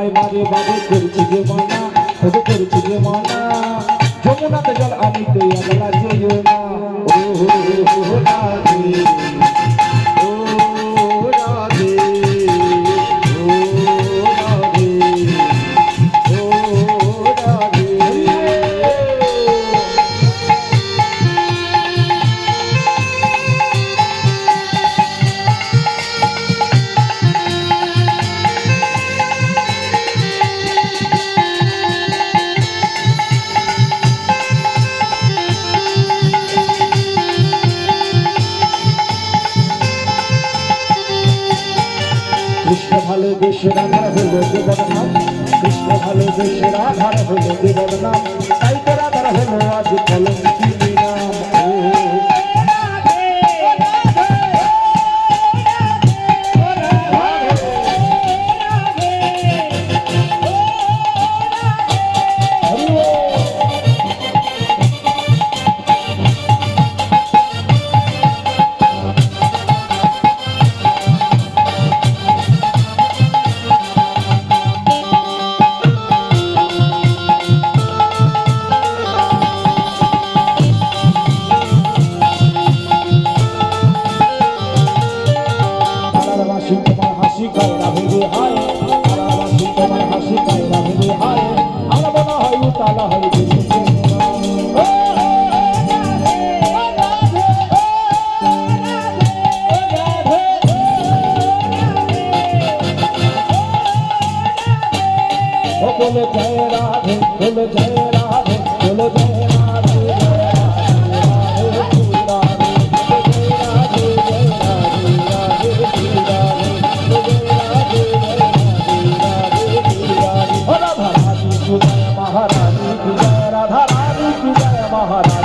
তোমায় বারে বারে করছি যে মানা তবু করছি যে মানা যমুনাতে জল আনিতে আগলা যেও না ও রাধে কৃষ্ণ ভালোবেসে রাধার হলো জীবন নাম। কৃষ্ণ ভালোবেসে রাধার হলো জীবন নাম। তাই তো রাধার হলো আজ কলঙ্কি। হাসি না ভেবে হায় পাড়ার বাসি তোমার হাসি না ভেবে হায়, আর মনে হয় উতালা হয় বলে জয় রাধে বলে জয় রাধে বলে জয় রাধে